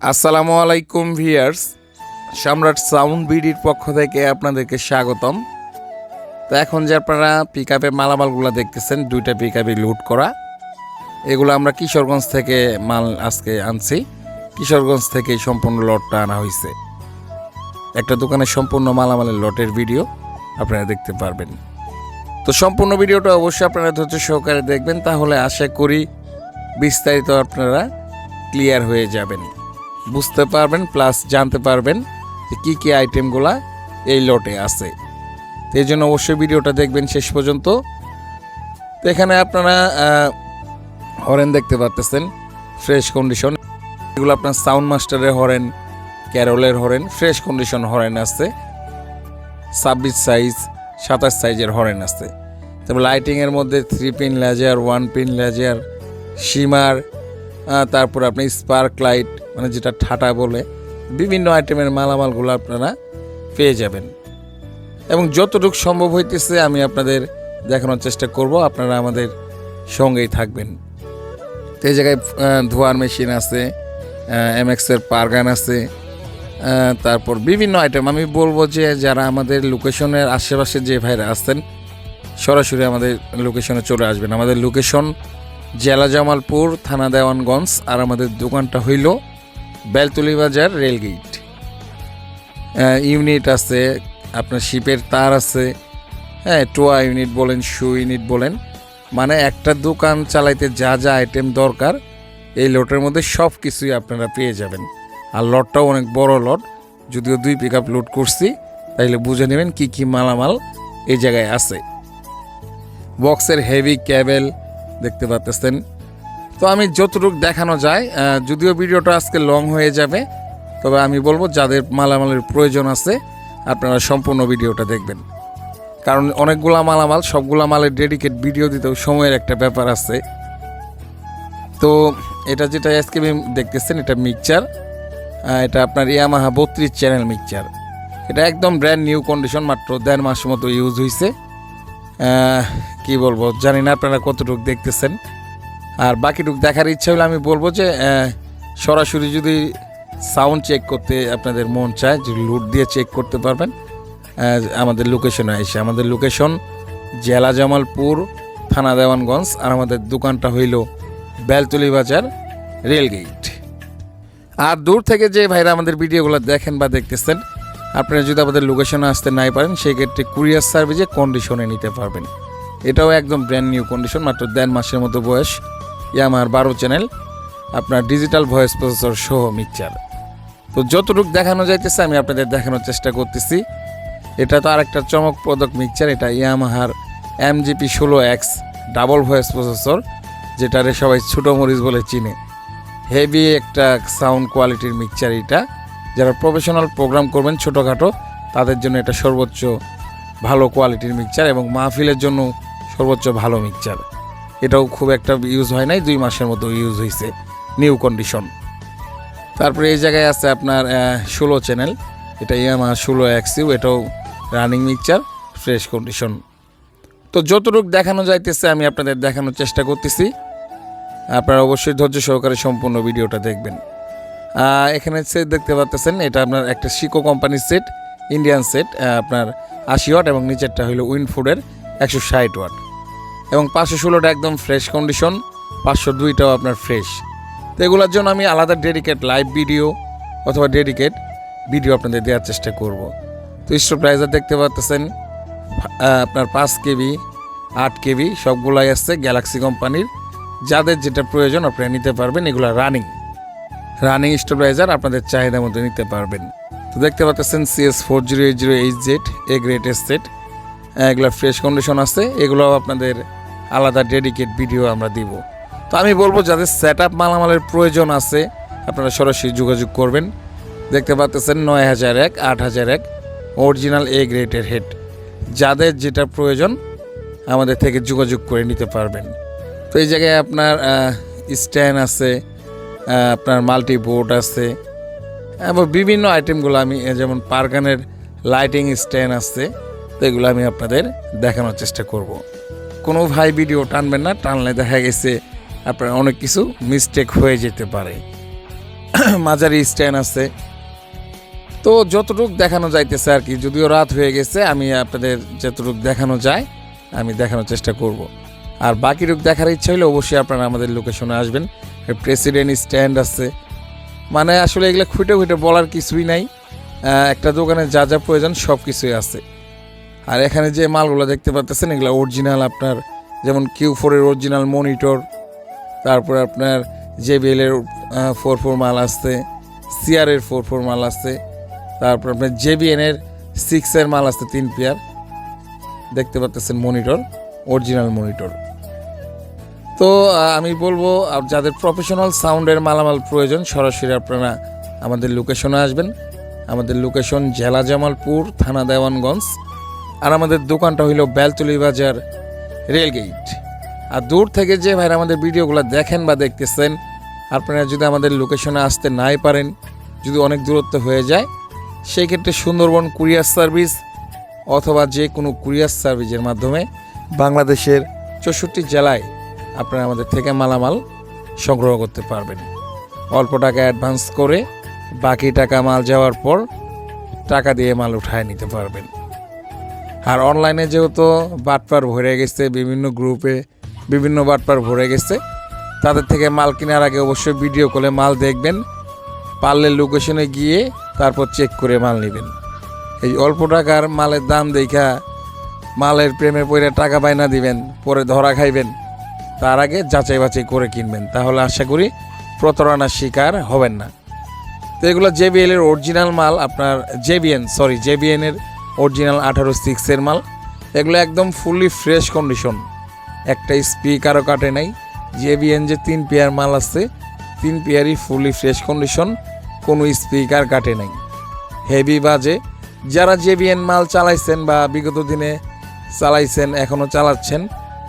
আসসালামু আলাইকুম ভিয়ার্স, সম্রাট সাউন্ড বিডির পক্ষ থেকে আপনাদেরকে স্বাগতম। তো এখন যে আপনারা পিক আপের মালামালগুলো দেখতেছেন, দুইটা পিক আপে লুট করা। এগুলো আমরা কিশোরগঞ্জ থেকে মাল আজকে আনছি। কিশোরগঞ্জ থেকে সম্পূর্ণ লটটা আনা হয়েছে একটা দোকানে সম্পূর্ণ মালামালের লটের ভিডিও আপনারা দেখতে পারবেন। তো সম্পূর্ণ ভিডিওটা অবশ্যই আপনারা ধৈর্য সহকারে দেখবেন, তাহলে আশা করি বিস্তারিত আপনারা ক্লিয়ার হয়ে যাবেন। বুঝতে পারবেন প্লাস জানতে পারবেন যে কী কী আইটেমগুলা এই লটে আছে। তো এই জন্য অবশ্যই ভিডিওটা দেখবেন শেষ পর্যন্ত। তো এখানে আপনারা হরেন দেখতে পারতেছেন ফ্রেশ কন্ডিশন এগুলো আপনার সাউন্ড মাস্টারের হরেন ক্যারলের হরেন ফ্রেশ কন্ডিশন হরেন আছে। ছাব্বিশ সাইজ সাতাশ সাইজের হরেন আছে। তবে লাইটিংয়ের মধ্যে three pin laser one pin laser shimmer তারপর আপনি স্পার্ক লাইট মানে যেটা ঠাটা বলে, বিভিন্ন আইটেমের মালামালগুলো আপনারা পেয়ে যাবেন। এবং যতটুকু সম্ভব হইতেছে আমি আপনাদের দেখানোর চেষ্টা করব, আপনারা আমাদের সঙ্গেই থাকবেন। তো এই জায়গায় ধোয়ার মেশিন আছে এমএক্সের পারগান আছে তারপর বিভিন্ন আইটেম। আমি বলব যে যারা আমাদের লোকেশনের আশেপাশে যে ভাইরা আসতেন সরাসরি আমাদের লোকেশনে চলে আসবেন। আমাদের লোকেশন জেলা জামালপুর থানা দেওয়ানগঞ্জ, আর আমাদের দোকানটা হইল বেলতুলি বাজার রেলগেট ইউনিট আছে, আপনার শিপের তার আছে হ্যাঁ টোয়া ইউনিট বলেন, শু ইউনিট বলেন মানে একটা দোকান চালাইতে যা যা আইটেম দরকার, এই লটের মধ্যে সব কিছুই আপনারা পেয়ে যাবেন। আর লটটাও অনেক বড় লট, যদিও দুই পিক আপ লোড করছি, তাইলে বুঝে নেবেন কি কি মালামাল এই জায়গায় আছে। বক্সের হেভি ক্যাবেল দেখতে পাচ্তেছেন তো আমি যতটুকু দেখানো যায় যদিও ভিডিওটা আজকে লং হয়ে যাবে, তবে আমি বলব যাদের মালামালের প্রয়োজন আছে, আপনারা সম্পূর্ণ ভিডিওটা দেখবেন। কারণ অনেকগুলা মালামাল, সবগুলা মালের ডেডিকেট ভিডিও দিতেও সময়ের একটা ব্যাপার আছে। তো এটা যেটা আজকে আমি দেখতেছেন, এটা মিক্সচার এটা আপনার ইয়ামাহা বত্রিশ চ্যানেল মিক্সচার এটা একদম ব্র্যান্ড নিউ কন্ডিশন মাত্র দেড় মাস মতো ইউজ হয়েছে কি বলব, জানি না আপনারা কতটুকু দেখতেছেন। আর বাকিটুকু দেখার ইচ্ছা হলে আমি বলব যে সরাসরি যদি সাউন্ড চেক করতে আপনাদের মন চায়, যদি লুট দিয়ে চেক করতে পারবেন আমাদের লোকেশনে এসে। আমাদের লোকেশন জেলা জামালপুর, থানা দেওয়ানগঞ্জ, আর আমাদের দোকানটা হইল বেলতলি বাজার, রেলগেট। আর দূর থেকে যে ভাইরা আমাদের ভিডিওগুলো দেখেন বা দেখতেছেন, আপনারা যদি আমাদের লোকেশনে আসতে নাই পারেন, সেই ক্ষেত্রে কুরিয়ার সার্ভিসে কন্ডিশনে নিতে পারবেন। এটাও একদম ব্র্যান্ড নিউ কন্ডিশন মাত্র দেড় মাসের মতো বয়স। ইয়ামার বারো চ্যানেল, আপনার ডিজিটাল ভয়েস প্রসেসর সহ মিক্সচার তো যতটুকু দেখানো যাইতেছে, আমি আপনাদের দেখানোর চেষ্টা করতেছি। এটা তো আরেকটা চমকপ্রদক মিক্সচার এটা ইয়ামাহার এমজিপি ষোলো এক্স ডাবল ভয়েস প্রসেসর যেটারে সবাই ছোটো মরিচ বলে চিনে। হেভি একটা সাউন্ড কোয়ালিটির মিক্সচার এটা। যারা প্রফেশনাল প্রোগ্রাম করবেন ছোটোখাটো, তাদের জন্য এটা সর্বোচ্চ ভালো কোয়ালিটির মিক্সচার এবং মাহফিলের জন্য সর্বোচ্চ ভালো মিক্সচার এটাও খুব একটা ইউজ হয় নাই, দুই মাসের মতো ইউজ হয়েছে নিউ কন্ডিশন তারপরে এই জায়গায় আছে আপনার ষোলো চ্যানেল এটা ইয়ামা ষোলো অ্যাক্সিউ এটাও রানিং মিক্সচার ফ্রেশ কন্ডিশন তো যতটুকু দেখানো যাইতেছে, আমি আপনাদের দেখানোর চেষ্টা করতেছি। আপনারা অবশ্যই ধৈর্য সহকারে সম্পূর্ণ ভিডিওটা দেখবেন। এখানে সেট দেখতে পাচ্ছেন এটা আপনার একটা শিকো কোম্পানির সেট ইন্ডিয়ান সেট আপনার আশি ওয়াট এবং নিচেরটা হলো উইনফুডের একশো ষাট ওয়াট। এবং পাঁচশো ষোলোটা একদম ফ্রেশ কন্ডিশন পাঁচশো দুইটাও আপনার ফ্রেশ তো এগুলোর জন্য আমি আলাদা ডেডিকেট লাইভ ভিডিও অথবা ডেডিকেট ভিডিও আপনাদের দেওয়ার চেষ্টা করব। তো স্টোপ্রাইজার দেখতে পাচ্ছেন আপনার পাঁচ কেবি, আট কেবি, সবগুলাই আসছে গ্যালাক্সি কোম্পানির যাদের যেটা প্রয়োজন আপনারা নিতে পারবেন, এগুলো রানিং রানিং স্টেবিলাইজার আপনাদের চাহিদা মতো নিতে পারবেন। তো দেখতে পাচ্ছেন CS four zero eight zero H Z A greatest set এগুলো ফ্রেশ কন্ডিশন আছে, এগুলোও আপনাদের আলাদা ডেডিকেট ভিডিও আমরা দিব। তো আমি বলব, যাদের সেট আপ মালামালের প্রয়োজন আছে, আপনারা সরাসরি যোগাযোগ করবেন। দেখতে পাচ্ছেন নয় হাজার এক, আট হাজার এক অরিজিনাল এ গ্রেটের হেড যাদের যেটা প্রয়োজন, আমাদের থেকে যোগাযোগ করে নিতে পারবেন। তো এই জায়গায় আপনার স্ট্যান্ড আছে আপনার মাল্টি বোর্ড আছে, এবং বিভিন্ন আইটেমগুলো আমি যেমন পারগানের লাইটিং স্ট্যান্ড আছে, তো এগুলো আমি আপনাদের দেখানোর চেষ্টা করব। কোনো ভাই ভিডিও টানবেন না, টানলে দেখা গেছে আপনার অনেক কিছু মিস্টেক হয়ে যেতে পারে। মাঝারি স্ট্যান্ড আছে। তো যতটুক দেখানো যাইতেছে আর কি, যদিও রাত হয়ে গেছে, আমি আপনাদের যতটুক দেখানো যায়, আমি দেখানোর চেষ্টা করব। আর বাকি রূপ দেখার ইচ্ছা হলে অবশ্যই আপনারা আমাদের লোকেশনে আসবেন। প্রেসিডেন্ট স্ট্যান্ড আছে। মানে আসলে এগুলো খুঁটে খুঁটে বলার কিছুই নাই। একটা দোকানে যা যা প্রয়োজন সব কিছুই আছে। আর এখানে যে মালগুলো দেখতে পাচ্ছেন এগুলো অরিজিনাল আপনার, যেমন কিউ ফোরের অরিজিনাল মনিটর তারপর আপনার জেবিএল এর ফোর ফোর মাল আসছে সিআর এর ফোর ফোর মাল আসছে, তারপর আপনার জেবিএন এর সিক্স এর মাল আসছে, তিন পেয়ার দেখতে পাচ্ছেন মনিটর অরিজিনাল মনিটর তো আমি বলব যাদের প্রফেশনাল সাউন্ডের মালামাল প্রয়োজন, সরাসরি আপনারা আমাদের লোকেশনে আসবেন। আমাদের লোকেশন জেলা জামালপুর, থানা দেওয়ানগঞ্জ। আর আমাদের দোকানটা হইল বেলতলি বাজার রেলগেট। আর দূর থেকে যে ভাইরা আমাদের ভিডিওগুলো দেখেন বা দেখতেছেন, আপনারা যদি আমাদের লোকেশনে আসতে নাই পারেন, যদি অনেক দূরত্ব হয়ে যায় সেই ক্ষেত্রে সুন্দরবন কুরিয়ার সার্ভিস অথবা যে কোনো কুরিয়ার সার্ভিসের মাধ্যমে বাংলাদেশের চৌষট্টি জেলায় আপনারা আমাদের থেকে মালামাল সংগ্রহ করতে পারবেন। অল্প টাকা অ্যাডভান্স করে বাকি টাকা মাল যাওয়ার পর টাকা দিয়ে মাল উঠায় নিতে পারবেন। আর অনলাইনে যেহেতু বাটপার ভরে গেছে, বিভিন্ন গ্রুপে বিভিন্ন বাটপার ভরে গেছে, তাদের থেকে মাল কেনার আগে অবশ্যই ভিডিও কলে মাল দেখবেন, পারলে লোকেশনে গিয়ে তারপর চেক করে মাল নেবেন। এই অল্প টাকার মালের দাম দেখা মালের প্রেমে পড়ে টাকা বাইনা দিবেন, পরে ধরা খাইবেন, তার আগে যাচাই বাছাই করে কিনবেন। তাহলে আশা করি প্রতারণার শিকার হবেন না। তো এগুলো জেবিএল এর অরিজিনাল মাল, আপনার জেবিএন সরি জেবিএন এর অরিজিনাল আঠারো সিক্সের মাল। এগুলো একদম ফুললি ফ্রেশ কন্ডিশন একটা স্পিকারও কাটে নাই। জেবিএন যে তিন পেয়ার মাল আছে, তিন পেয়ারই ফুললি ফ্রেশ কন্ডিশন কোনো স্পিকার কাটে নাই। হেভি বাজে। যারা জেবিএন মাল চালাইছেন বা বিগত দিনে চালাইছেন এখনও চালাচ্ছেন,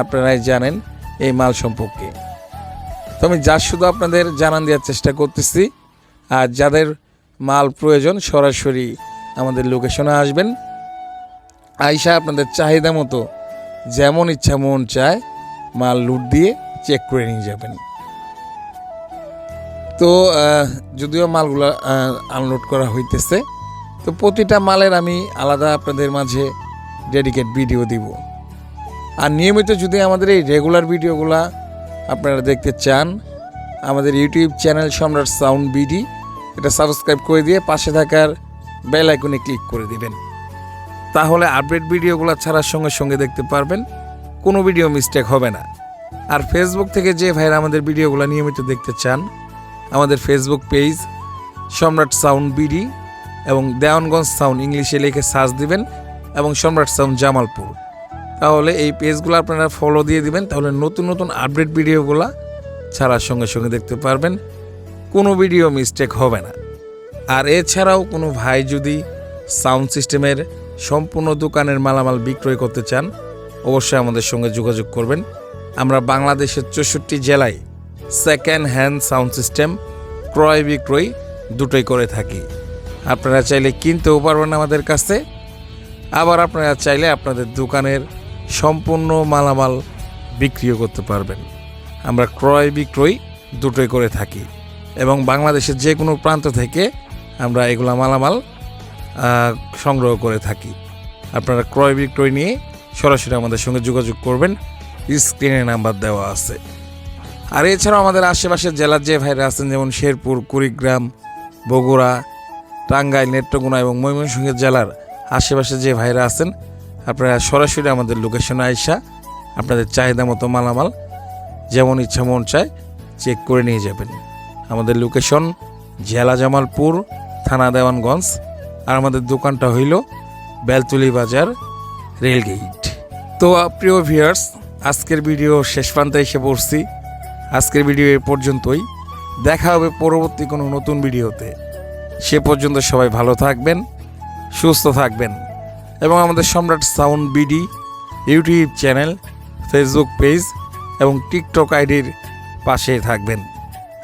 আপনারাই জানেন এই মাল সম্পর্কে। তো আমি যা শুধু আপনাদের জানান দেওয়ার চেষ্টা করতেছি, আর যাদের মাল প্রয়োজন সরাসরি আমাদের লোকেশনে আসবেন। আইসা আপনাদের চাহিদা মতো যেমন ইচ্ছা মন চায় মাল লুট দিয়ে চেক করে নিয়ে যাবেন। তো যদিও মালগুলো আনলোড করা হইতেছে, তো প্রতিটা মালের আমি আলাদা আপনাদের মাঝে ডেডিকেট ভিডিও দিব। আর নিয়মিত যদি আমাদের এই রেগুলার ভিডিওগুলা আপনারা দেখতে চান, আমাদের YouTube channel Samrat sound BD, এটা সাবস্ক্রাইব করে দিয়ে পাশে থাকার বেল আইকনে ক্লিক করে দিবেন। তাহলে আপডেট ভিডিওগুলো ছাড়ার সঙ্গে সঙ্গে দেখতে পারবেন। কোনো ভিডিও মিস্টেক হবে না। আর ফেসবুক থেকে যে ভাইরা আমাদের ভিডিওগুলো নিয়মিত দেখতে চান, আমাদের Facebook page Samrat sound BD এবং দেওয়ানগঞ্জ সাউন্ড ইংলিশে লিখে সার্চ দিবেন এবং সম্রাট সাউন্ড জামালপুর। তাহলে এই পেজগুলো আপনারা ফলো দিয়ে দিবেন, তাহলে নতুন নতুন আপডেট ভিডিওগুলো ছাড়ার সঙ্গে সঙ্গে দেখতে পারবেন। কোনো ভিডিও মিস্টেক হবে না। আর এছাড়াও কোনো ভাই যদি সাউন্ড সিস্টেমের সম্পূর্ণ দোকানের মালামাল বিক্রয় করতে চান, অবশ্যই আমাদের সঙ্গে যোগাযোগ করবেন। আমরা বাংলাদেশের চৌষট্টি জেলায় সেকেন্ড হ্যান্ড সাউন্ড সিস্টেম ক্রয় বিক্রয় দুটোই করে থাকি। আপনারা চাইলে কিনতেও পারবেন আমাদের কাছে। আবার আপনারা চাইলে আপনাদের দোকানের সম্পূর্ণ মালামাল বিক্রিও করতে পারবেন। আমরা ক্রয় বিক্রয় দুটোই করে থাকি এবং বাংলাদেশের যে কোনো প্রান্ত থেকে আমরা এগুলা মালামাল সংগ্রহ করে থাকি। আপনারা ক্রয় বিক্রয় নিয়ে সরাসরি আমাদের সঙ্গে যোগাযোগ করবেন। স্ক্রিনে নাম্বার দেওয়া আছে। আর এছাড়াও আমাদের আশেপাশের জেলার যে ভাইরা আছেন, যেমন শেরপুর, কুড়িগ্রাম, বগুড়া, টাঙ্গাইল, নেত্রকোনা এবং ময়মনসিংহ জেলার আশেপাশে যে ভাইরা আছেন, আপনারা সরাসরি আমাদের লোকেশনে আইসা আপনাদের চাহিদা মতো মালামাল যেমন ইচ্ছা মন চায় চেক করে নিয়ে যাবেন। আমাদের লোকেশন জেলা জামালপুর, থানা দেওয়ানগঞ্জ আর আমাদের দোকানটা হইল বেলতুলি বাজার রেলগেট তো, প্রিয় ভিউয়ার্স, আজকের ভিডিও শেষ প্রান্তে এসে পড়ছি। আজকের ভিডিও এ পর্যন্তই। দেখা হবে পরবর্তী কোনো নতুন ভিডিওতে। সে পর্যন্ত সবাই ভালো থাকবেন, সুস্থ থাকবেন এবং আমাদের Samrat sound BD YouTube channel, Facebook page এবং টিকটক আইডির পাশে থাকবেন।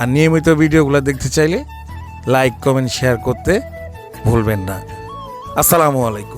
আর নিয়মিত ভিডিওগুলো দেখতে চাইলে লাইক, কমেন্ট, শেয়ার করতে ভুলবেন না। আসসালামু আলাইকুম।